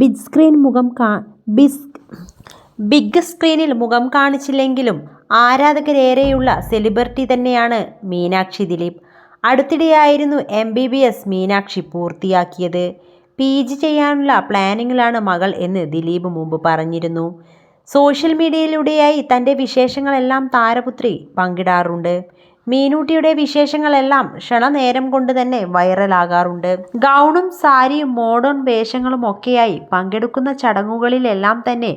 Big screen മുഖം കാ ബിസ് big സ്ക്രീനിൽ മുഖം കാണിച്ചില്ലെങ്കിലും ആരാധകരേറെയുള്ള സെലിബ്രിറ്റി തന്നെയാണ് Meenakshi Dileep. അടുത്തിടെയായിരുന്നു M B B S Meenakshi പൂർത്തിയാക്കിയത്. പി ജി ചെയ്യാനുള്ള പ്ലാനിങ്ങിലാണ് മകൾ എന്ന് ദിലീപ് മുമ്പ് പറഞ്ഞിരുന്നു. സോഷ്യൽ മീഡിയയിലൂടെയായി തന്റെ വിശേഷങ്ങളെല്ലാം താരപുത്രി പങ്കിടാറുണ്ട്. മീനൂട്ടിയുടെ വിശേഷങ്ങളെല്ലാം ക്ഷണനേരം കൊണ്ട് തന്നെ വൈറലാകാറുണ്ട്. ഗൗണും സാരിയും മോഡേൺ വേഷങ്ങളും ഒക്കെയായി പങ്കെടുക്കുന്ന ചടങ്ങുകളിലെല്ലാം തന്നെ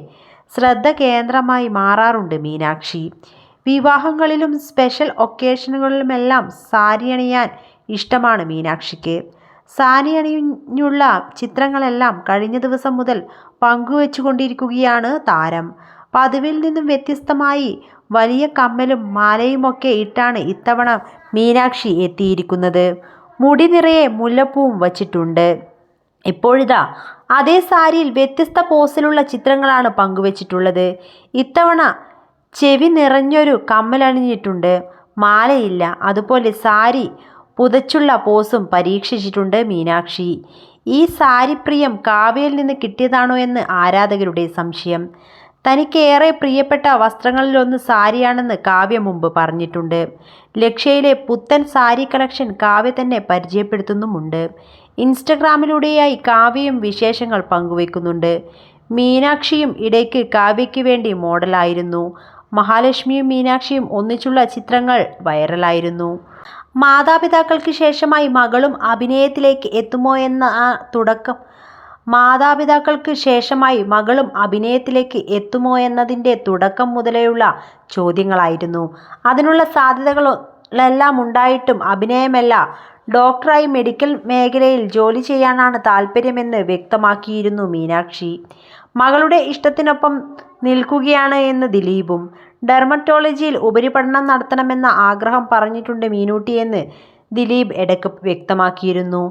ശ്രദ്ധ കേന്ദ്രമായി മാറാറുണ്ട് മീനാക്ഷി. വിവാഹങ്ങളിലും സ്പെഷ്യൽ ഒക്കേഷനുകളിലുമെല്ലാം സാരി അണിയാൻ ഇഷ്ടമാണ് മീനാക്ഷിക്ക്. സാരി അണിഞ്ഞുള്ള ചിത്രങ്ങളെല്ലാം കഴിഞ്ഞ ദിവസം മുതൽ പങ്കുവെച്ചുകൊണ്ടിരിക്കുകയാണ് താരം. പതിവിൽ നിന്നും വ്യത്യസ്തമായി വലിയ കമ്മലും മാലയുമൊക്കെ ഇട്ടാണ് ഇത്തവണ മീനാക്ഷി എത്തിയിരിക്കുന്നത്. മുടി നിറയെ മുല്ലപ്പൂവും വച്ചിട്ടുണ്ട്. ഇപ്പോഴിതാ അതേ സാരിയിൽ വ്യത്യസ്ത പോസിലുള്ള ചിത്രങ്ങളാണ് പങ്കുവച്ചിട്ടുള്ളത്. ഇത്തവണ ചെവി നിറഞ്ഞൊരു കമ്മലണിഞ്ഞിട്ടുണ്ട് മാലയില്ല അതുപോലെ സാരി പുതച്ചുള്ള പോസും പരീക്ഷിച്ചിട്ടുണ്ട് മീനാക്ഷി. ഈ സാരിപ്രിയം കാവ്യയിൽ നിന്ന് കിട്ടിയതാണോ എന്ന് ആരാധകരുടെ സംശയം. തനിക്കേറെ പ്രിയപ്പെട്ട വസ്ത്രങ്ങളിലൊന്ന് സാരിയാണെന്ന് കാവ്യ മുമ്പ് പറഞ്ഞിട്ടുണ്ട്. ലക്ഷ്യയിലെ പുത്തൻ സാരി കളക്ഷൻ കാവ്യ തന്നെ പരിചയപ്പെടുത്തുന്നുമുണ്ട്. ഇൻസ്റ്റഗ്രാമിലൂടെയായി കാവ്യയും വിശേഷങ്ങൾ പങ്കുവയ്ക്കുന്നുണ്ട് മീനാക്ഷിയും ഇടയ്ക്ക് കാവ്യയ്ക്ക് വേണ്ടി മോഡലായിരുന്നു. മഹാലക്ഷ്മിയും മീനാക്ഷിയും ഒന്നിച്ചുള്ള ചിത്രങ്ങൾ വൈറലായിരുന്നു. മാതാപിതാക്കൾക്ക് ശേഷമായി മകളും അഭിനയത്തിലേക്ക് എത്തുമോ എന്ന ആ തുടക്കം മാതാപിതാക്കൾക്ക് ശേഷമായി മകളും അഭിനയത്തിലേക്ക് എത്തുമോ എന്നതിന്റെ തുടക്കം മുതലേയുള്ള ചോദ്യങ്ങളായിരുന്നു. അതിനുള്ള സാധ്യതകളെല്ലാം ഉണ്ടായിട്ടും അഭിനയമല്ല ഡോക്ടറായി മെഡിക്കൽ മേഖലയിൽ ജോലി ചെയ്യാനാണ് താല്പര്യമെന്ന് വ്യക്തമാക്കിയിരുന്നു മീനാക്ഷി. മകളുടെ ഇഷ്ടത്തിനൊപ്പം നിൽക്കുകയാണ് എന്ന് ദിലീപും ഡെർമറ്റോളജിയിൽ ഉപരിപഠനം നടത്തണമെന്ന ആഗ്രഹം പറഞ്ഞിട്ടുണ്ട് മീനൂട്ടിയെന്ന് ദിലീപ് ഇടയ്ക്ക് വ്യക്തമാക്കിയിരുന്നു.